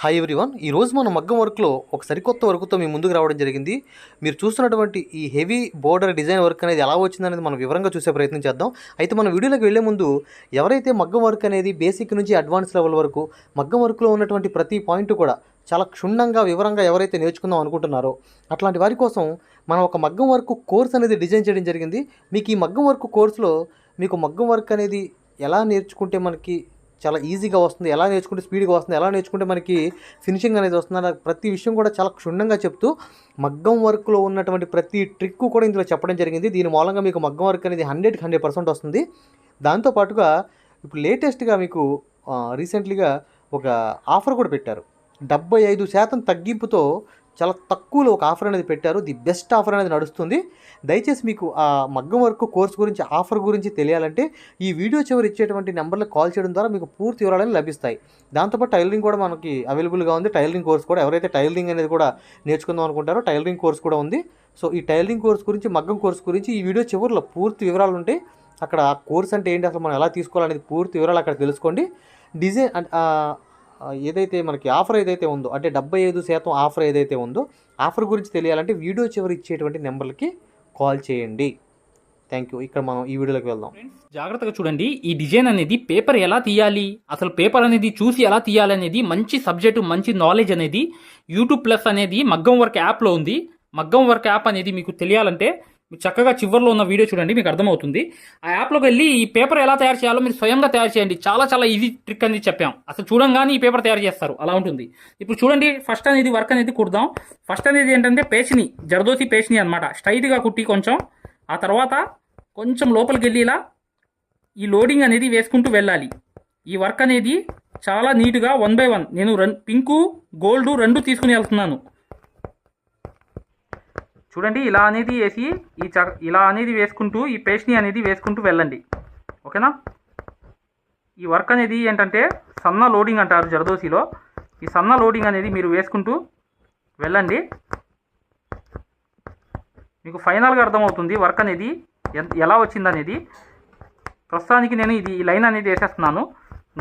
Hi everyone ఈ రోజు మన మగ్గం వర్క్లో ఒక సరికొత్త వర్క్తో మీ ముందుకు రావడం జరిగింది. మీరు చూస్తున్నటువంటి ఈ హెవీ బోర్డర్ డిజైన్ వర్క్ అనేది ఎలా వచ్చిందనేది మనం వివరంగా చూసే ప్రయత్నం చేద్దాం. అయితే మన వీడియోలోకి వెళ్ళే ముందు ఎవరైతే మగ్గం వర్క్ అనేది బేసిక్ నుంచి అడ్వాన్స్ లెవెల్ వరకు మగ్గం వర్క్లో ఉన్నటువంటి ప్రతి పాయింట్ కూడా చాలా క్షుణ్ణంగా వివరంగా ఎవరైతే నేర్చుకుందాం అనుకుంటున్నారో అట్లాంటి వారి కోసం మనం ఒక మగ్గం వర్క్ కోర్స్ అనేది డిజైన్ చేయడం జరిగింది. మీకు ఈ మగ్గం వర్క్ కోర్సులో మీకు మగ్గం వర్క్ అనేది ఎలా నేర్చుకుంటే మనకి చాలా ఈజీగా వస్తుంది. ఎలా నేర్చుకుంటే స్పీడ్గా వస్తుంది ఎలా నేర్చుకుంటే మనకి ఫినిషింగ్ అనేది వస్తుంది ప్రతి విషయం కూడా చాలా క్షుణ్ణంగా చెప్తూ మగ్గం వర్క్లో ఉన్నటువంటి ప్రతి ట్రిక్ కూడా ఇందులో చెప్పడం జరిగింది. దీని మూలంగా మీకు మగ్గం వర్క్ అనేది హండ్రెడ్కి హండ్రెడ్ పర్సెంట్ వస్తుంది. దాంతోపాటుగా ఇప్పుడు లేటెస్ట్గా మీకు రీసెంట్లీగా ఒక ఆఫర్ కూడా పెట్టారు. డెబ్బై ఐదు శాతం తగ్గింపుతో చాలా తక్కువలో ఒక ఆఫర్ అనేది పెట్టారు. ది బెస్ట్ ఆఫర్ అనేది నడుస్తుంది. దయచేసి మీకు ఆ మగ్గం వర్క్ కోర్స్ గురించి ఆఫర్ గురించి తెలియాలంటే ఈ వీడియో చివరి ఇచ్చేటువంటి నెంబర్లకు కాల్ చేయడం ద్వారా మీకు పూర్తి వివరాలు లభిస్తాయి. దాంతోపాటు టైలరింగ్ కూడా మనకి అవైలబుల్గా ఉంది. టైలరింగ్ కోర్స్ కూడా ఎవరైతే టైలరింగ్ అనేది కూడా నేర్చుకుందాం అనుకుంటారో టైలరింగ్ కోర్స్ కూడా ఉంది. సో ఈ టైలరింగ్ కోర్స్ గురించి మగ్గం కోర్స్ గురించి ఈ వీడియో చివరిలో పూర్తి వివరాలు ఉంటాయి. అక్కడ ఆ కోర్స్ అంటే ఏంటి అసలు మనం ఎలా తీసుకోవాలనేది పూర్తి వివరాలు అక్కడ తెలుసుకోండి. డిజైన్ అంటే ఏదైతే మనకి ఆఫర్ ఏదైతే ఉందో అంటే డెబ్బై ఐదు శాతం ఆఫర్ ఏదైతే ఉందో ఆఫర్ గురించి తెలియాలంటే వీడియో చివరి ఇచ్చేటువంటి నెంబర్లకి కాల్ చేయండి. థ్యాంక్ యూ ఇక్కడ మనం ఈ వీడియోలోకి వెళ్దాం. జాగ్రత్తగా చూడండి ఈ డిజైన్ అనేది పేపర్ ఎలా తీయాలి అసలు పేపర్ అనేది చూసి ఎలా తీయాలి అనేది మంచి సబ్జెక్టు మంచి నాలెడ్జ్ అనేది యూట్యూబ్ ప్లస్ అనేది మగ్గం వర్క్ యాప్లో ఉంది. మగ్గం వర్క్ యాప్ అనేది మీకు తెలియాలంటే చక్కగా చివరిలో ఉన్న వీడియో చూడండి మీకు అర్థమవుతుంది. ఆ యాప్లోకి వెళ్ళి ఈ పేపర్ ఎలా తయారు చేయాలో మీరు స్వయంగా తయారు చేయండి. చాలా చాలా ఈజీ ట్రిక్ అనేది చెప్పాం. అసలు చూడంగానే ఈ పేపర్ తయారు చేస్తారు. అలా ఉంటుంది. ఇప్పుడు చూడండి ఫస్ట్ అనేది వర్క్ అనేది కుడదాం. ఫస్ట్ అనేది ఏంటంటే పేచిని జరదోసి పేచిని అనమాట స్ట్రైట్గా కుట్టి కొంచెం ఆ తర్వాత కొంచెం లోపలికి వెళ్ళి ఇలా ఈ లోడింగ్ అనేది వేసుకుంటూ వెళ్ళాలి. ఈ వర్క్ అనేది చాలా నీట్గా వన్ బై వన్ నేను రన్ పింకు గోల్డ్ రెండు తీసుకుని వెళ్తున్నాను. చూడండి ఇలా అనేది వేసి ఈ చ ఇలా అనేది వేసుకుంటూ ఈ పేస్ట్ని అనేది వేసుకుంటూ వెళ్ళండి. ఓకేనా? ఈ వర్క్ అనేది ఏంటంటే సన్న లోడింగ్ అంటారు జరదోసిలో. ఈ సన్న లోడింగ్ అనేది మీరు వేసుకుంటూ వెళ్ళండి. మీకు ఫైనల్గా అర్థమవుతుంది వర్క్ అనేది ఎంత ఎలా వచ్చిందనేది. ప్రస్తుతానికి నేను ఇది ఈ లైన్ అనేది వేసేస్తున్నాను.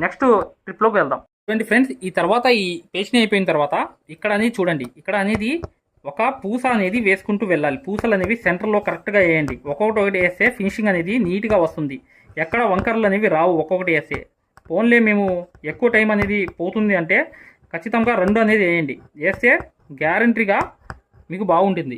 నెక్స్ట్ ట్రిప్లోకి వెళ్దాం. చూడండి ఫ్రెండ్స్ ఈ తర్వాత ఈ పేస్ట్ని అయిపోయిన తర్వాత ఇక్కడ అనేది చూడండి ఇక్కడ అనేది ఒక పూస అనేది వేసుకుంటూ వెళ్ళాలి. పూసలు అనేవి సెంటర్లో కరెక్ట్గా వేయండి. ఒక్కొక్కటి ఒకటి వేస్తే ఫినిషింగ్ అనేది నీట్గా వస్తుంది. ఎక్కడ వంకరలు అనేవి రావు ఒక్కొక్కటి వేస్తే. ఓన్లీ మేము ఎక్కువ టైం అనేది పోతుంది అంటే ఖచ్చితంగా రెండు అనేది వేయండి. వేస్తే గ్యారంటీగా మీకు బాగుంటుంది.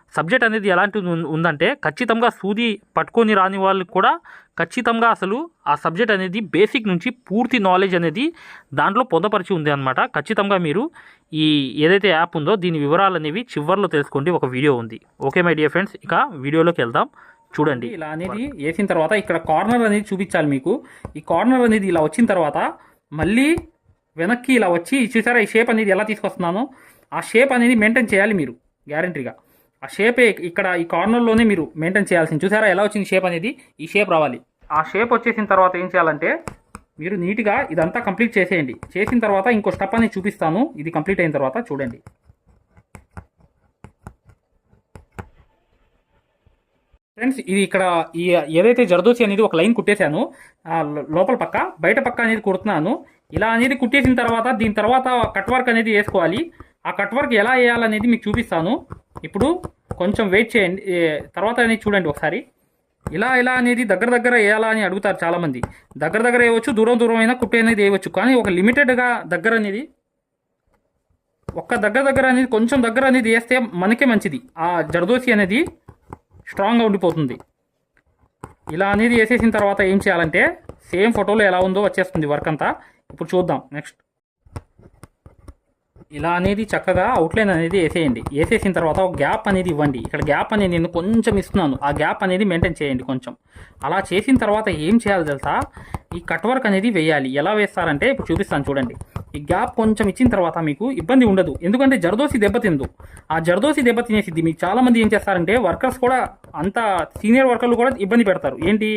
సబ్జెక్ట్ అనేది ఎలాంటిది ఉందంటే ఖచ్చితంగా సూది పట్టుకొని రాని వాళ్ళకి కూడా ఖచ్చితంగా అసలు ఆ సబ్జెక్ట్ అనేది బేసిక్ నుంచి పూర్తి నాలెడ్జ్ అనేది దాంట్లో పొందపరిచి ఉంది అనమాట ఖచ్చితంగా మీరు ఈ ఏదైతే యాప్ ఉందో దీని వివరాలు అనేవి చివరిలో తెలుసుకోండి. ఒక వీడియో ఉంది. ఓకే మై డియర్ ఫ్రెండ్స్ ఇక వీడియోలోకి వెళ్దాం. చూడండి. ఇలా అనేది వేసిన తర్వాత ఇక్కడ కార్నర్ అనేది చూపించాలి మీకు. ఈ కార్నర్ అనేది ఇలా వచ్చిన తర్వాత మళ్ళీ వెనక్కి ఇలా వచ్చి చూసారా ఈ షేప్ అనేది ఎలా తీసుకొస్తున్నానో? ఆ షేప్ అనేది మెయింటైన్ చేయాలి మీరు గ్యారంటీగా. ఆ షేప్ ఇక్కడ ఈ కార్నర్లోనే మీరు మెయింటైన్ చేయాల్సింది. చూసారా ఎలా వచ్చింది షేప్ అనేది? ఈ షేప్ రావాలి. ఆ షేప్ వచ్చేసిన తర్వాత ఏం చేయాలంటే మీరు నీట్గా ఇదంతా కంప్లీట్ చేసేయండి. చేసిన తర్వాత ఇంకో స్టెప్ అనేది చూపిస్తాను. ఇది కంప్లీట్ అయిన తర్వాత చూడండి. ఫ్రెండ్స్ ఇది ఇక్కడ ఈ ఏదైతే జరదోసి అనేది ఒక లైన్ కుట్టేశాను లోపల పక్క బయట పక్క అనేది కుడుతున్నాను. ఇలా అనేది కుట్టేసిన తర్వాత దీని తర్వాత కట్ వర్క్ అనేది వేసుకోవాలి. ఆ కట్ వర్క్ ఎలా వేయాలనేది మీకు చూపిస్తాను. ఇప్పుడు కొంచెం వెయిట్ చేయండి. తర్వాత అనేది చూడండి ఒకసారి. ఇలా ఇలా అనేది దగ్గర దగ్గర వేయాలా అని అడుగుతారు చాలామంది. దగ్గర దగ్గర వేయవచ్చు దూరం దూరం అయినా కుట్టే అనేది వేయవచ్చు. కానీ ఒక లిమిటెడ్గా దగ్గర అనేది ఒక్క దగ్గర దగ్గర అనేది కొంచెం దగ్గర అనేది వేస్తే మనకే మంచిది. ఆ జరదోసి అనేది స్ట్రాంగ్గా ఉండిపోతుంది. ఇలా అనేది వేసేసిన తర్వాత ఏం చేయాలంటే సేమ్ ఫోటోలో ఎలా ఉందో వచ్చేస్తుంది వర్క్ అంతా. ఇప్పుడు చూద్దాం. నెక్స్ట్. ఇలా అనేది చక్కగా అవుట్లైన్ అనేది వేసేయండి. వేసేసిన తర్వాత ఒక గ్యాప్ అనేది ఇవ్వండి. ఇక్కడ గ్యాప్ అనేది నేను కొంచెం ఇస్తున్నాను. ఆ గ్యాప్ అనేది మెయింటైన్ చేయండి కొంచెం. అలా చేసిన తర్వాత ఏం చేయాలి తెలుసా? ఈ కట్ వర్క్ అనేది వేయాలి. ఎలా వేస్తారంటే ఇప్పుడు చూపిస్తాను చూడండి. ఈ గ్యాప్ కొంచెం ఇచ్చిన తర్వాత మీకు ఇబ్బంది ఉండదు. ఎందుకంటే జరదోసి దెబ్బతిందు ఆ జరదోసి దెబ్బ తినేసిద్ది. మీకు చాలా మంది ఏం చేస్తారంటే వర్కర్స్ కూడా అంత సీనియర్ వర్కర్లు కూడా ఇబ్బంది పెడతారు. ఏంటి?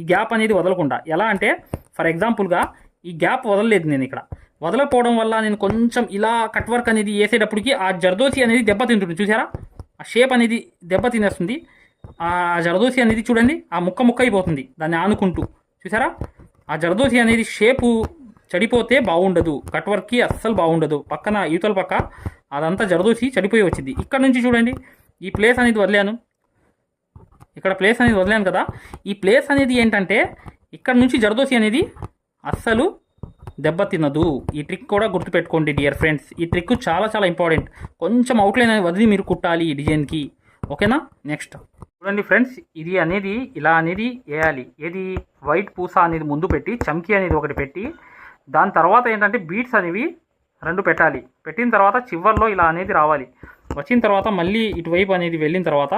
ఈ గ్యాప్ అనేది వదలకుండా. ఎలా అంటే ఫర్ ఎగ్జాంపుల్గా ఈ గ్యాప్ వదలలేదు నేను ఇక్కడ. వదలకపోవడం వల్ల నేను కొంచెం ఇలా కట్ వర్క్ అనేది వేసేటప్పటికి ఆ జర్దోసి అనేది దెబ్బతింటుంది చూసారా? ఆ షేప్ అనేది దెబ్బతినేస్తుంది ఆ జరదోసి అనేది చూడండి ఆ ముక్క ముక్క అయిపోతుంది దాన్ని ఆనుకుంటూ. చూసారా? ఆ జరదోసి అనేది షేపు చెడిపోతే బాగుండదు. కట్ వర్క్కి అస్సలు బాగుండదు. పక్కన యూతల పక్క అదంతా జరదోసి చెడిపోయి వచ్చింది. ఇక్కడ నుంచి చూడండి ఈ ప్లేస్ అనేది వదిలాను. ఇక్కడ ప్లేస్ అనేది వదిలాను కదా. ఈ ప్లేస్ అనేది ఏంటంటే ఇక్కడ నుంచి జరదోసి అనేది అస్సలు దెబ్బతినదు ఈ ట్రిక్ కూడా గుర్తుపెట్టుకోండి డియర్ ఫ్రెండ్స్ ఈ ట్రిక్ చాలా చాలా ఇంపార్టెంట్ కొంచెం అవుట్లైన్ వదిలి మీరు కుట్టాలి ఈ డిజైన్కి ఓకేనా నెక్స్ట్ చూడండి ఫ్రెండ్స్ ఇది అనేది ఇలా అనేది వేయాలి. ఏది? వైట్ పూస అనేది ముందు పెట్టి చమ్కీ అనేది ఒకటి పెట్టి దాని తర్వాత ఏంటంటే బీట్స్ అనేవి రెండు పెట్టాలి. పెట్టిన తర్వాత చివర్లో ఇలా అనేది రావాలి. వచ్చిన తర్వాత మళ్ళీ ఇటువైపు అనేది వెళ్ళిన తర్వాత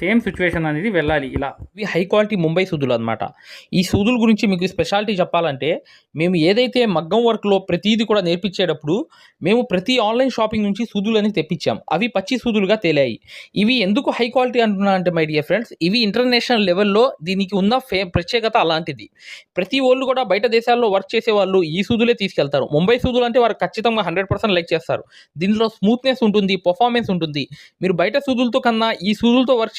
సేమ్ సిచ్యువేషన్ అనేది వెళ్ళాలి ఇలా. ఇవి హై క్వాలిటీ ముంబై సూదులు అనమాట ఈ సూదుల గురించి మీకు స్పెషాలిటీ చెప్పాలంటే మేము ఏదైతే మగ్గం వర్క్లో ప్రతిదీ కూడా నేర్పించేటప్పుడు మేము ప్రతి ఆన్లైన్ షాపింగ్ నుంచి సూదులు అనేది తెప్పించాం. అవి పచ్చి సూదులుగా తేలాయి. ఇవి ఎందుకు హై క్వాలిటీ అంటున్నా అంటే మై డియర్ ఫ్రెండ్స్ ఇవి ఇంటర్నేషనల్ లెవెల్లో దీనికి ఉన్న ఫే ప్రత్యేకత అలాంటిది. ప్రతి వాళ్ళు కూడా బయట దేశాల్లో వర్క్ చేసే వాళ్ళు ఈ సూదులే తీసుకెళ్తారు. ముంబై సూదులు అంటే వారు ఖచ్చితంగా హండ్రెడ్ పర్సెంట్ లైక్ చేస్తారు. దీనిలో స్మూత్నెస్ ఉంటుంది పర్ఫార్మెన్స్ ఉంటుంది. మీరు బయట సూదులతో కన్నా ఈ సూదులతో వర్క్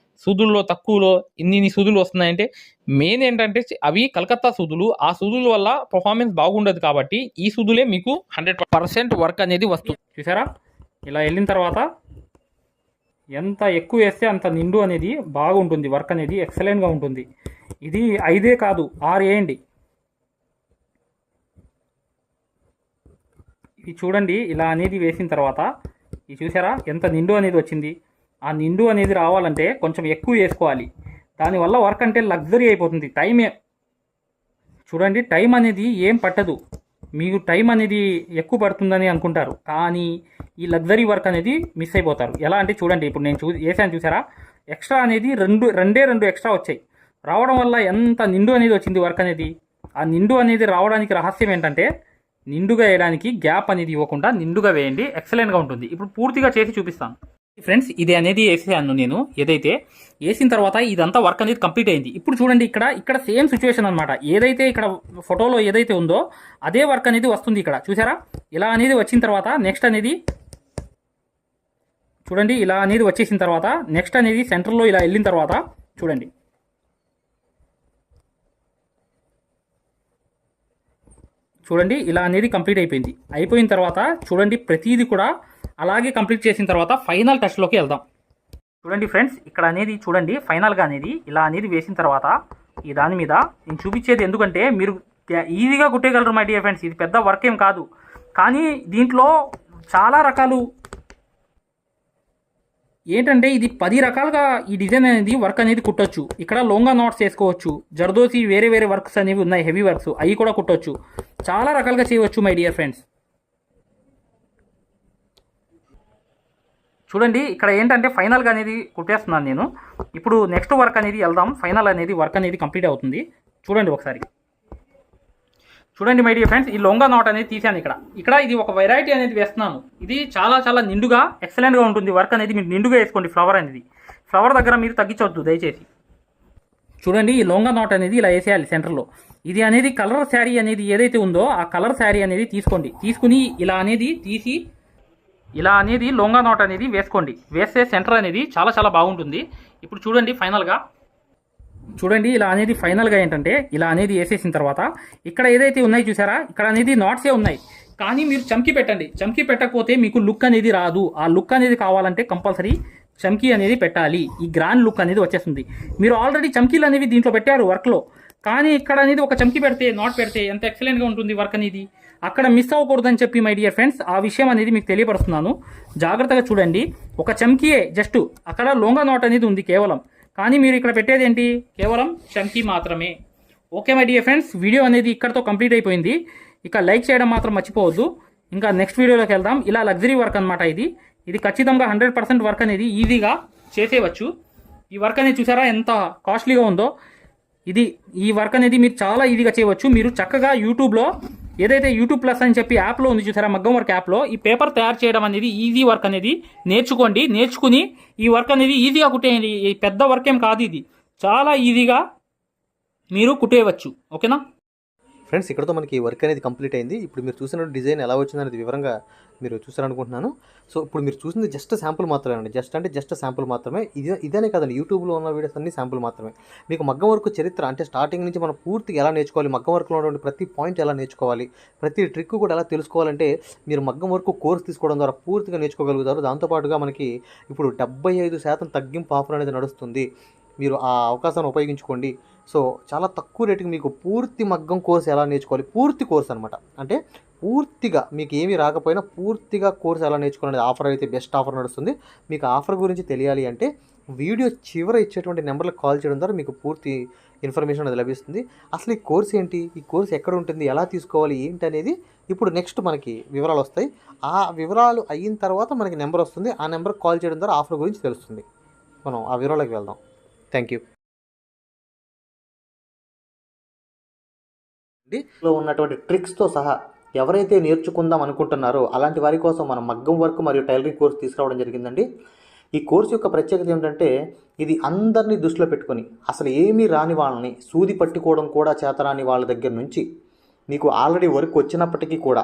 సూదుల్లో తక్కువలో ఇన్ని ఇన్ని సూదులు వస్తున్నాయంటే మెయిన్ ఏంటంటే అవి కలకత్తా సూదులు. ఆ సూదుల వల్ల పర్ఫార్మెన్స్ బాగుండదు కాబట్టి ఈ సూదులే మీకు హండ్రెడ్ పర్సెంట్ వర్క్ అనేది వస్తుంది. చూసారా? ఇలా వెళ్ళిన తర్వాత ఎంత ఎక్కువ వేస్తే అంత నిండు అనేది బాగుంటుంది వర్క్ అనేది ఎక్సలెంట్గా ఉంటుంది. ఇది ఐదే కాదు ఆరు వేయండి ఇది చూడండి ఇలా అనేది వేసిన తర్వాత ఇది చూసారా? ఎంత నిండు అనేది వచ్చింది. ఆ నిండు అనేది రావాలంటే కొంచెం ఎక్కువ వేసుకోవాలి. దానివల్ల వర్క్ అంటే లగ్జరీ అయిపోతుంది. టైమే. చూడండి టైం అనేది ఏం పట్టదు. మీకు టైం అనేది ఎక్కువ పడుతుందని అనుకుంటారు. కానీ ఈ లగ్జరీ వర్క్ అనేది మిస్ అయిపోతారు. ఎలా అంటే చూడండి ఇప్పుడు నేను చూ వేసాను చూసారా? ఎక్స్ట్రా అనేది రెండు రెండే రెండు ఎక్స్ట్రా వచ్చాయి. రావడం వల్ల ఎంత నిండు అనేది వచ్చింది వర్క్ అనేది? ఆ నిండు అనేది రావడానికి రహస్యం ఏంటంటే నిండుగా వేయడానికి గ్యాప్ అనేది ఇవ్వకుండా నిండుగా వేయండి. ఎక్సలెంట్గా ఉంటుంది. ఇప్పుడు పూర్తిగా చేసి చూపిస్తాను. ఫ్రెండ్స్ ఇది అనేది వేసాను నేను. ఏదైతే వేసిన తర్వాత ఇదంతా వర్క్ అనేది కంప్లీట్ అయింది. ఇప్పుడు చూడండి ఇక్కడ ఇక్కడ సేమ్ సిచ్యువేషన్ అనమాట ఏదైతే ఇక్కడ ఫోటోలో ఏదైతే ఉందో అదే వర్క్ అనేది వస్తుంది ఇక్కడ. చూసారా? ఇలా అనేది వచ్చిన తర్వాత నెక్స్ట్ అనేది చూడండి ఇలా అనేది వచ్చేసిన తర్వాత నెక్స్ట్ అనేది సెంటర్లో ఇలా వెళ్ళిన తర్వాత చూడండి. చూడండి ఇలా అనేది కంప్లీట్ అయిపోయింది. అయిపోయిన తర్వాత చూడండి ప్రతిదీ కూడా అలాగే కంప్లీట్ చేసిన తర్వాత ఫైనల్ టచ్లోకి వెళ్దాం. చూడండి ఫ్రెండ్స్ ఇక్కడ అనేది చూడండి ఫైనల్గా అనేది ఇలా అనేది వేసిన తర్వాత ఈ దాని మీద నేను చూపించేది ఎందుకంటే మీరు ఈజీగా కుట్టేయగలరు మై డియర్ ఫ్రెండ్స్ ఇది పెద్ద వర్క్ ఏం కాదు. కానీ దీంట్లో చాలా రకాలు ఏంటంటే ఇది పది రకాలుగా ఈ డిజైన్ అనేది వర్క్ అనేది కుట్టొచ్చు. ఇక్కడ లోంగా నాట్స్ వేసుకోవచ్చు జర్దోసి వేరే వేరే వర్క్స్ అనేవి ఉన్నాయి హెవీ వర్క్స్ అవి కూడా కుట్టొచ్చు. చాలా రకాలుగా చేయవచ్చు మై డియర్ ఫ్రెండ్స్ చూడండి ఇక్కడ ఏంటంటే ఫైనల్గా అనేది కుట్టేస్తున్నాను నేను. ఇప్పుడు నెక్స్ట్ వర్క్ అనేది వెళ్దాం. ఫైనల్ అనేది వర్క్ అనేది కంప్లీట్ అవుతుంది. చూడండి ఒకసారి. చూడండి మై డియర్ ఫ్రెండ్స్ ఈ లొంగా నాట్ అనేది తీసాను ఇక్కడ. ఇక్కడ ఇది ఒక వెరైటీ అనేది వేస్తున్నాను. ఇది చాలా చాలా నిండుగా ఎక్సలెంట్గా ఉంటుంది. వర్క్ అనేది మీరు నిండుగా వేసుకోండి ఫ్లవర్ అనేది. ఫ్లవర్ దగ్గర మీరు తగ్గించవద్దు దయచేసి. చూడండి ఈ లొంగ నాట్ అనేది ఇలా వేసేయాలి సెంటర్లో ఇది అనేది కలర్ శారీ అనేది ఏదైతే ఉందో ఆ కలర్ శారీ అనేది తీసుకోండి. తీసుకుని ఇలా అనేది తీసి ఇలా అనేది లోంగా నాట్ అనేది వేసుకోండి. వేస్తే సెంటర్ అనేది చాలా చాలా బాగుంటుంది. ఇప్పుడు చూడండి ఫైనల్గా చూడండి ఇలా అనేది ఫైనల్గా ఏంటంటే ఇలా అనేది వేసేసిన తర్వాత ఇక్కడ ఏదైతే ఉన్నాయి చూసారా ఇక్కడ అనేది నాట్సే ఉన్నాయి. కానీ మీరు చమ్కి పెట్టండి. చమ్కి పెట్టకపోతే మీకు లుక్ అనేది రాదు. ఆ లుక్ అనేది కావాలంటే కంపల్సరీ చమ్కీ అనేది పెట్టాలి. ఈ గ్రాండ్ లుక్ అనేది వచ్చేస్తుంది. మీరు ఆల్రెడీ చమ్కీలు అనేవి దీంట్లో పెట్టారు వర్క్లో కానీ ఇక్కడ అనేది ఒక చమ్కి పెడితే నాట్ పెడితే ఎంత ఎక్సలెంట్గా ఉంటుంది వర్క్ అనేది. అక్కడ మిస్ అవ్వకూడదని చెప్పి మై డియర్ ఫ్రెండ్స్ ఆ విషయం అనేది మీకు తెలియపరుస్తున్నాను. జాగ్రత్తగా చూడండి. ఒక చమ్కీయే జస్ట్ అక్కడ లోంగా నాట్ అనేది ఉంది కేవలం. కానీ మీరు ఇక్కడ పెట్టేది ఏంటి? కేవలం చంకీ మాత్రమే. Okay my dear friends video అనేది ఇక్కడతో కంప్లీట్ అయిపోయింది. ఇక లైక్ చేయడం మాత్రం మర్చిపోవద్దు. ఇంకా నెక్స్ట్ వీడియోలోకి వెళ్దాం. ఇలా లగ్జరీ వర్క్ అనమాట ఇది. ఇది ఖచ్చితంగా హండ్రెడ్ పర్సెంట్ వర్క్ అనేది ఈజీగా చేసేయవచ్చు. ఈ వర్క్ అనేది చూసారా ఎంత కాస్ట్లీగా ఉందో? ఇది ఈ వర్క్ అనేది మీరు చాలా ఈజీగా చేయవచ్చు. మీరు చక్కగా యూట్యూబ్లో ఏదైతే యూట్యూబ్ ప్లస్ అని చెప్పి యాప్లో ఉంది చూసారా? మగ్గం వర్క్ యాప్లో ఈ పేపర్ తయారు చేయడం అనేది ఈజీ వర్క్ అనేది నేర్చుకోండి నేర్చుకుని ఈ వర్క్ అనేది ఈజీగా కుట్టేయండి. ఈ పెద్ద వర్క్ ఏం కాదు ఇది. చాలా ఈజీగా మీరు కుట్టేయవచ్చు. ఓకేనా ఫ్రెండ్స్ ఇక్కడతో మనకి వర్క్ అనేది కంప్లీట్ అయింది. ఇప్పుడు మీరు చూసిన డిజైన్ ఎలా వచ్చింది అనేది వివరంగా మీరు చూసారనుకుంటున్నాను. సో ఇప్పుడు మీరు చూసింది జస్ట్ శాంపుల్ మాత్రమే అండి జస్ట్ అంటే జస్ట్ శాంపుల్ మాత్రమే. ఇది ఇదేనే కదండి. యూట్యూబ్లో ఉన్న వీడియోస్ అన్ని శాంపుల్ మాత్రమే. మీకు మగ్గం వర్క్ చరిత్ర అంటే స్టార్టింగ్ నుంచి మనం పూర్తిగా ఎలా నేర్చుకోవాలి మగ్గం వర్క్లో ఉన్నటువంటి ప్రతి పాయింట్ ఎలా నేర్చుకోవాలి ప్రతి ట్రిక్ కూడా ఎలా తెలుసుకోవాలంటే మీరు మగ్గం వర్క్ కోర్స్ తీసుకోవడం ద్వారా పూర్తిగా నేర్చుకోగలుగుతారు. దాంతోపాటుగా మనకి ఇప్పుడు డెబ్బై ఐదు శాతం తగ్గింపు ఆఫర్ అనేది నడుస్తుంది. మీరు ఆ అవకాశాన్ని ఉపయోగించుకోండి. సో చాలా తక్కువ రేటుకి మీకు పూర్తి మగ్గం కోర్స్ ఎలా నేర్చుకోవాలి? పూర్తి కోర్స్ అనమాట అంటే పూర్తిగా మీకు ఏమీ రాకపోయినా పూర్తిగా కోర్స్ ఎలా నేర్చుకోవాలనేది ఆఫర్ అయితే బెస్ట్ ఆఫర్ నడుస్తుంది. మీకు ఆఫర్ గురించి తెలియాలి అంటే వీడియో చివర ఇచ్చేటువంటి నెంబర్లకు కాల్ చేయడం ద్వారా మీకు పూర్తి ఇన్ఫర్మేషన్ అనేది లభిస్తుంది. అసలు ఈ కోర్స్ ఏంటి? ఈ కోర్స్ ఎక్కడ ఉంటుంది? ఎలా తీసుకోవాలి? ఏంటి అనేది ఇప్పుడు నెక్స్ట్ మనకి వివరాలు వస్తాయి. ఆ వివరాలు అయిన తర్వాత మనకి నెంబర్ వస్తుంది. ఆ నెంబర్కి కాల్ చేయడం ద్వారా ఆఫర్ గురించి తెలుస్తుంది. మనం ఆ వివరాలకు వెళ్దాం. Thank you. లో ఉన్నటువంటి ట్రిక్స్తో సహా ఎవరైతే నేర్చుకుందాం అనుకుంటున్నారో అలాంటి వారి కోసం మనం మగ్గం వర్క్ మరియు టైలరింగ్ కోర్స్ తీసుకురావడం జరిగిందండి. ఈ కోర్సు యొక్క ప్రత్యేకత ఏమిటంటే ఇది అందరినీ దృష్టిలో పెట్టుకొని అసలు ఏమీ రాని వాళ్ళని సూది పట్టుకోవడం కూడా చేతరాని వాళ్ళ దగ్గర నుంచి మీకు ఆల్రెడీ వర్క్ వచ్చినప్పటికీ కూడా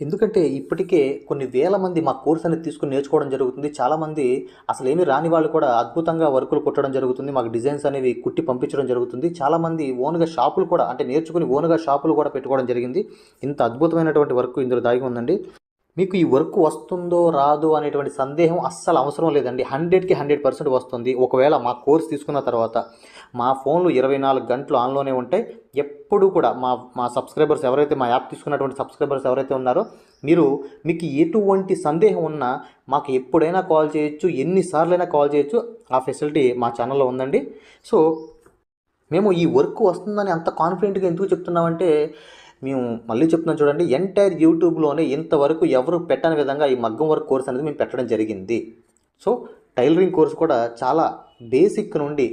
ఎందుకంటే ఇప్పటికే కొన్ని వేల మంది మా కోర్స్ అనేది తీసుకుని నేర్చుకోవడం జరుగుతుంది. చాలామంది అసలు రాని వాళ్ళు కూడా అద్భుతంగా వర్కులు కుట్టడం జరుగుతుంది. మాకు డిజైన్స్ అనేవి కుట్టి పంపించడం జరుగుతుంది. చాలామంది ఓన్గా షాపులు కూడా అంటే నేర్చుకుని ఓన్గా షాపులు కూడా పెట్టుకోవడం జరిగింది. ఇంత అద్భుతమైనటువంటి వర్క్ ఇందులో దాగి ఉందండి. మీకు ఈ వర్క్ వస్తుందో రాదో అనేటువంటి సందేహం అస్సలు అవసరం లేదండి. హండ్రెడ్కి హండ్రెడ్ పర్సెంట్ వస్తుంది. ఒకవేళ మా కోర్స్ తీసుకున్న తర్వాత మా ఫోన్లు ఇరవై నాలుగు గంటలు ఆన్లోనే ఉంటాయి ఎప్పుడు కూడా మా మా సబ్స్క్రైబర్స్ ఎవరైతే మా యాప్ తీసుకున్నటువంటి సబ్స్క్రైబర్స్ ఎవరైతే ఉన్నారో మీరు మీకు ఎటువంటి సందేహం ఉన్నా మాకు ఎప్పుడైనా కాల్ చేయొచ్చు ఎన్నిసార్లైనా కాల్ చేయొచ్చు ఆ ఫెసిలిటీ మా ఛానల్లో ఉందండి. సో మేము ఈ వర్క్ వస్తుందని అంత కాన్ఫిడెంట్గా ఎందుకు చెప్తున్నామంటే మేము మళ్ళీ చెప్తున్నాం చూడండి ఎంటైర్ యూట్యూబ్లోనే ఇంతవరకు ఎవరు పెట్టని విధంగా ఈ మగ్గం వర్క్ కోర్స్ అనేది మేము పెట్టడం జరిగింది. సో టైలరింగ్ కోర్స్ కూడా చాలా బేసిక్ నుండి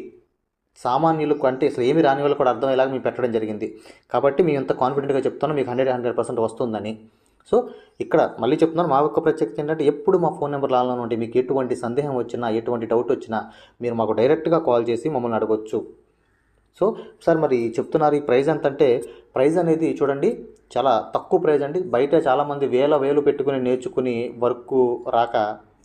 సామాన్యులకు అంటే అసలు ఏమి రాని వాళ్ళు కూడా అర్థమయ్యేలాగా మేము పెట్టడం జరిగింది. కాబట్టి మేము ఎంత కాన్ఫిడెంట్గా చెప్తున్నాను మీకు హండ్రెడ్ హండ్రెడ్ పర్సెంట్ వస్తుందని. సో ఇక్కడ మళ్ళీ చెప్తున్నాను మా యొక్క ప్రత్యేకత ఏంటంటే ఎప్పుడు మా ఫోన్ నెంబర్ లాలో ఉంటే మీకు ఎటువంటి సందేహం వచ్చినా ఎటువంటి డౌట్ వచ్చినా మీరు మాకు డైరెక్ట్గా కాల్ చేసి మమ్మల్ని అడగొచ్చు. సో సార్ మరి చెప్తున్నారు ఈ ప్రైజ్ ఎంత అంటే ప్రైజ్ అనేది చూడండి చాలా తక్కువ ప్రైజ్ అండి. బయట చాలామంది వేల వేలు పెట్టుకుని నేర్చుకుని వర్క్ రాక